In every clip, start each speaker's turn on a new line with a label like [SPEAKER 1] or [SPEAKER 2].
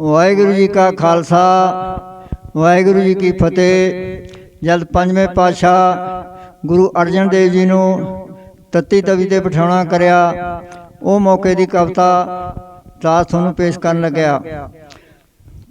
[SPEAKER 1] ਵਾਹਿਗੁਰੂ ਜੀ ਕਾ ਖਾਲਸਾ, ਵਾਹਿਗੁਰੂ ਜੀ ਕੀ ਫਤਿਹ। ਜਦ ਪੰਜਵੇਂ ਪਾਤਸ਼ਾਹ ਗੁਰੂ ਅਰਜਨ ਦੇਵ ਜੀ ਨੂੰ ਤੱਤੀ ਤਵੀ ਤੇ ਬਿਠਾਉਣਾ ਕਰਿਆ। ਉਹ ਮੌਕੇ ਦੀ ਕਵਿਤਾ ਦਾਸ ਤੁਹਾਨੂੰ ਪੇਸ਼ ਕਰਨ ਲੱਗਿਆ।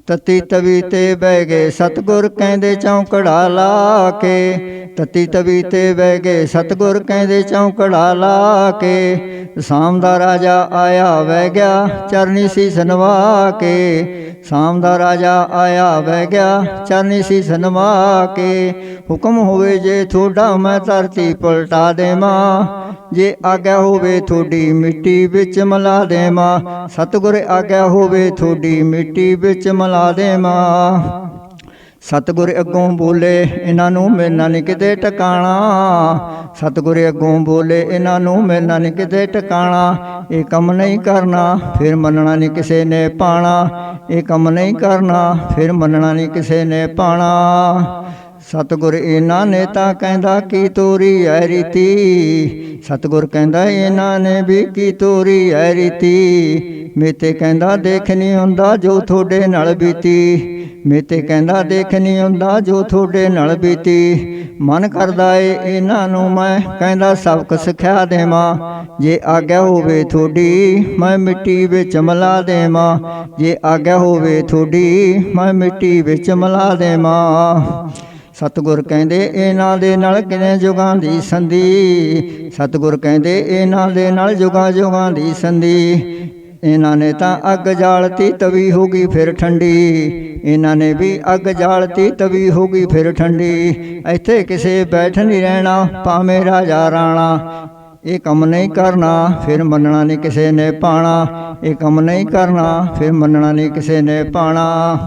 [SPEAKER 1] ਤਤੀ ਤਵੀ ਤੇ ਬਹਿ ਗਏ, ਸਤਗੁਰ ਕਹਿੰਦੇ ਚੌਂਕੜਾ ਲਾ ਕੇ। ਤਤੀ ਤਵੀ ਤੇ ਬਹਿ ਗਏ, ਸਤਗੁਰ ਕਹਿੰਦੇ ਚੌਂਕੜਾ ਲਾ ਕੇ। ਸ਼ਾਮ ਦਾ ਰਾਜਾ ਆਇਆ ਵਹਿ ਗਿਆ, ਚਰਨੀ ਸੀ ਸਨਵਾ ਕੇ। ਸ਼ਾਮ ਦਾ ਰਾਜਾ ਆਇਆ ਵਹਿ ਗਿਆ, ਚਰਨੀ ਸੀ ਸਨਵਾ ਕੇ। ਹੁਕਮ ਹੋਵੇ ਜੇ ਥੋੜਾ ਮੈਂ ਧਰਤੀ ਪਲਟਾ ਦੇਵਾਂ ਜੇ ਆਗਿਆ ਹੋਵੇ ਥੋੜੀ ਮਿੱਟੀ ਵਿੱਚ ਮਿਲਾ ਦੇਵਾਂ। ਸਤਿਗੁਰ ਆਗਿਆ ਹੋਵੇ ਥੋੜੀ ਮਿੱਟੀ ਵਿੱਚ ਮਿਲਾ ਦੇਵਾਂ। ਸਤਿਗੁਰ ਅੱਗੋਂ ਬੋਲੇ, ਇਹਨਾਂ ਨੂੰ ਮਿਲਣਾ ਨਹੀਂ ਕਿਤੇ ਟਿਕਾਣਾ। ਸਤਿਗੁਰ ਅੱਗੋਂ ਬੋਲੇ, ਇਹਨਾਂ ਨੂੰ ਮਿਲਣਾ ਨਹੀਂ ਕਿਤੇ ਟਿਕਾਣਾ। ਇਹ ਕੰਮ ਨਹੀਂ ਕਰਨਾ, ਫਿਰ ਮੰਨਣਾ ਨਹੀਂ ਕਿਸੇ ਨੇ ਪਾਣਾ। ਇਹ ਕੰਮ ਨਹੀਂ ਕਰਨਾ, ਫਿਰ ਮੰਨਣਾ ਨਹੀਂ ਕਿਸੇ ਨੇ ਪਾਣਾ। ਸਤਿਗੁਰ ਇਹਨਾਂ ਨੇ ਤਾਂ ਕਹਿੰਦਾ ਕੀ ਤੋਰੀ ਐ ਰੀਤੀ? ਸਤਿਗੁਰ ਕਹਿੰਦਾ ਇਹਨਾਂ ਨੇ ਵੀ ਕੀ ਤੋਰੀ ਐ ਰੀਤੀ? ਮੇਤੇ ਕਹਿੰਦਾ ਦੇਖ ਨਹੀਂ ਹੁੰਦਾ ਜੋ ਤੁਹਾਡੇ ਨਾਲ ਬੀਤੀ। ਮੇਤੇ ਕਹਿੰਦਾ ਦੇਖ ਨਹੀਂ ਹੁੰਦਾ ਜੋ ਤੁਹਾਡੇ ਨਾਲ ਬੀਤੀ। ਮਨ ਕਰਦਾ ਏ ਇਹਨਾਂ ਨੂੰ ਮੈਂ ਕਹਿੰਦਾ ਸਬਕ ਸਿਖਿਆ ਦੇਵਾਂ। ਜੇ ਆਗਿਆ ਹੋਵੇ ਤੁਹਾਡੀ, ਮੈਂ ਮਿੱਟੀ ਵਿੱਚ ਮਿਲਾ ਦੇਵਾਂ। ਜੇ ਆਗਿਆ ਹੋਵੇ ਤੁਹਾਡੀ, ਮੈਂ ਮਿੱਟੀ ਵਿੱਚ ਮਿਲਾ ਦੇਵਾਂ। ਸਤਿਗੁਰ ਕਹਿੰਦੇ ਇਹਨਾਂ ਦੇ ਨਾਲ ਕਿਨੇ ਜੁਗਾਂ ਦੀ ਸੰਧੀ? ਸਤਿਗੁਰ ਕਹਿੰਦੇ ਇਹਨਾਂ ਦੇ ਨਾਲ ਜੁਗਾਂ ਜੁਗਾਂ ਦੀ ਸੰਧੀ। ਇਹਨਾਂ ਨੇ ਤਾਂ ਅੱਗ ਜਾਲਤੀ, ਤਵੀ ਹੋ ਗਈ ਫਿਰ ਠੰਡੀ। ਇਹਨਾਂ ਨੇ ਵੀ ਅੱਗ ਜਾਲਤੀ, ਤਵੀ ਹੋ ਗਈ ਫਿਰ ਠੰਡੀ। ਇੱਥੇ ਕਿਸੇ ਬੈਠ ਨਹੀਂ ਰਹਿਣਾ, ਭਾਵੇਂ ਰਾਜਾ ਰਾਣਾ। ਇਹ ਕੰਮ ਨਹੀਂ ਕਰਨਾ, ਫਿਰ ਮੰਨਣਾ ਨਹੀਂ ਕਿਸੇ ਨੇ ਪਾਣਾ। ਇਹ ਕੰਮ ਨਹੀਂ ਕਰਨਾ, ਫਿਰ ਮੰਨਣਾ ਨਹੀਂ ਕਿਸੇ ਨੇ ਪਾਣਾ।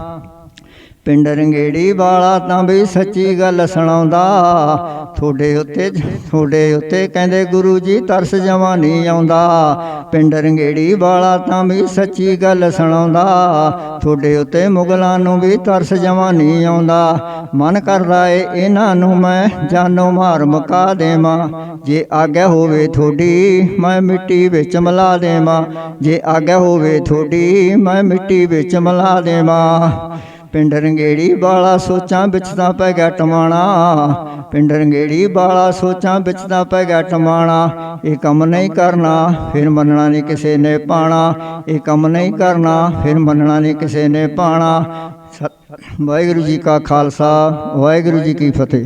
[SPEAKER 1] ਪਿੰਡ ਰੰਗੇੜੀ ਵਾਲਾ ਤਾਂ ਵੀ ਸੱਚੀ ਗੱਲ ਸੁਣਾਉਂਦਾ। ਤੁਹਾਡੇ ਉੱਤੇ ਤੁਹਾਡੇ ਉੱਤੇ ਕਹਿੰਦੇ ਗੁਰੂ ਜੀ ਤਰਸ ਜਮਾ ਨਹੀਂ ਆਉਂਦਾ। ਪਿੰਡ ਰੰਗੇੜੀ ਵਾਲਾ ਤਾਂ ਵੀ ਸੱਚੀ ਗੱਲ ਸੁਣਾਉਂਦਾ। ਤੁਹਾਡੇ ਉੱਤੇ ਮੁਗਲਾਂ ਨੂੰ ਵੀ ਤਰਸ ਜਮਾ ਨਹੀਂ ਆਉਂਦਾ। ਮਨ ਕਰਦਾ ਏ, ਇਹਨਾਂ ਨੂੰ ਮੈਂ ਜਾਨੋਂ ਮਾਰ ਮੁਕਾ ਦੇਵਾਂ। ਜੇ ਆਗਿਆ ਹੋਵੇ ਤੁਹਾਡੀ, ਮੈਂ ਮਿੱਟੀ ਵਿੱਚ ਮਿਲਾ ਦੇਵਾਂ। ਜੇ ਆਗਿਆ ਹੋਵੇ ਤੁਹਾਡੀ, ਮੈਂ ਮਿੱਟੀ ਵਿੱਚ ਮਿਲਾ ਦੇਵਾਂ। ਪਿੰਡ ਰੰਗੇੜੀ ਵਾਲਾ ਸੋਚਾਂ ਵਿੱਚ ਤਾਂ ਪੈ ਗਿਆ ਟਮਾਣਾ। ਪਿੰਡ ਰੰਗੇੜੀ ਵਾਲਾ ਸੋਚਾਂ ਵਿੱਚ ਤਾਂ ਪੈ ਗਿਆ ਟਮਾਣਾ। ਇਹ ਕੰਮ ਨਹੀਂ ਕਰਨਾ, ਫਿਰ ਮੰਨਣਾ ਨਹੀਂ ਕਿਸੇ ਨੇ ਪਾਣਾ। ਇਹ ਕੰਮ ਨਹੀਂ ਕਰਨਾ, ਫਿਰ ਮੰਨਣਾ ਨਹੀਂ ਕਿਸੇ ਨੇ ਪਾਣਾ। ਸਤ- ਵਾਹਿਗੁਰੂ ਜੀ ਕਾ ਖਾਲਸਾ, ਵਾਹਿਗੁਰੂ ਜੀ ਕੀ ਫਤਿਹ।